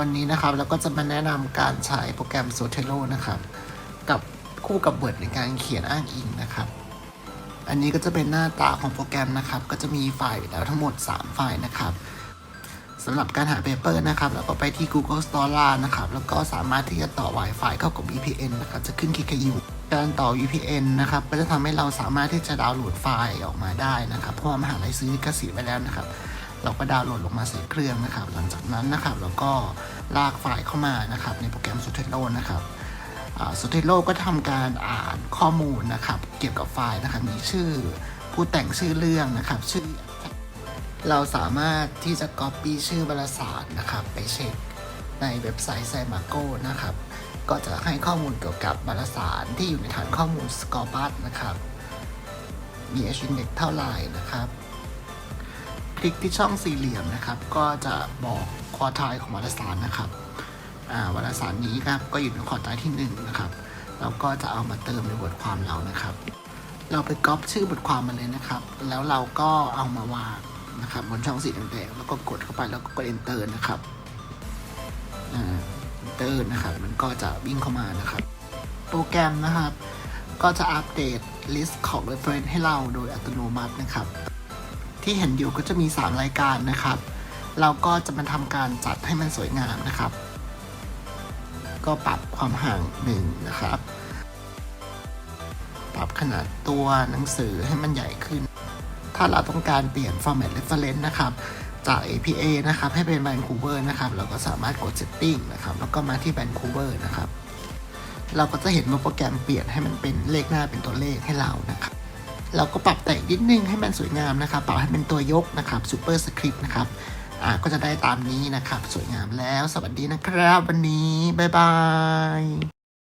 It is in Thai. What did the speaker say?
วันนี้นะครับเราก็จะมาแนะนำการใช้โปรแกรม Zotero นะครับ กับคู่กับ Word ในการเขียนอ้างอิงนะครับ อันนี้ก็จะเป็นหน้าตาของโปรแกรมนะครับ ก็จะมีไฟล์แล้วทั้งหมด 3 ไฟล์นะครับสำหรับการหาเปเปอร์นะครับเราก็ไปที่ Google Store นะครับ แล้วก็สามารถที่จะต่อ Wi-Fi เข้ากับ VPN นะครับ จะขึ้นคลิกอยู่การต่อ VPN นะครับ ก็จะทำให้เราสามารถที่จะดาวน์โหลดไฟล์ออกมาได้นะครับ เพราะว่ามหาลัยซื้อลิขสิทธิ์ไว้แล้วนะครับ เราก็ดาวน์โหลดลงมาใส่เครื่องนะครับ หลังจากนั้นนะครับเราก็ลากไฟล์เข้ามานะครับ ในโปรแกรม Zotero นะครับ s o t e r o ก็ทำการอ่านข้อมูลนะครับ เกี่ยวกับไฟล์นะครับ มีชื่อผู้แต่งชื่อเรื่องนะครับ ชื่อ เราสามารถที่จะ Copy ชื่อบรรสารนะครับ ไปเช็คในเว็บไซต์ s a m a g o นะครับ ก็จะให้ข้อมูลเกี่ยวกับบรรสารที่อยู่ในฐานข้อมูล Scopus นะครับ มี H index เท่าไหร่นะครับ ลิกที่ช่องสี่เหลี่ยมนะครับ ก็จะบอกควอไทายของวารสารนะครับอ่าวารสารนี้ครับก็อยู่ในควอไทายที่หนึ่งนะครับเราก็จะเอามาเติมในบทความเรานะครับ เราไปก๊อปชื่อบทความมาเลยนะครับ แล้วเราก็เอามาวางนะครับบนช่องสีแดงๆแล้วก็กดเข้าไปแล้วก็กด enter นะครับ enter นะครับ มันก็จะวิ่งเข้ามานะครับ โปรแกรมนะครับ ก็จะอัปเดต list ของ reference ให้เราโดยอัตโนมัตินะครับ ที่เห็นอยู่ก็จะมี 3 รายการนะครับเราก็จะมาทำการจัดให้มันสวยงามนะครับ ก็ปรับความห่างหนึ่งนะครับ ปรับขนาดตัวหนังสือให้มันใหญ่ขึ้น ถ้าเราต้องการเปลี่ยน format reference นะครับ จาก APA นะครับ ให้เป็น Vancouver นะครับ เราก็สามารถกด setting นะครับ แล้วก็มาที่ Vancouver นะครับ เราก็จะเห็นว่าโปรแกรมเปลี่ยนให้มันเป็นเลขหน้าเป็นตัวเลขให้เรานะครับ เราก็ปรับแต่งนิดนึงให้มันสวยงามนะครับ ปรับให้เป็นตัวยกนะครับสูเปอร์สคริปต์นะครับอ่าก็จะได้ตามนี้นะครับ สวยงามแล้ว สวัสดีนะครับ วันนี้ บ๊ายบาย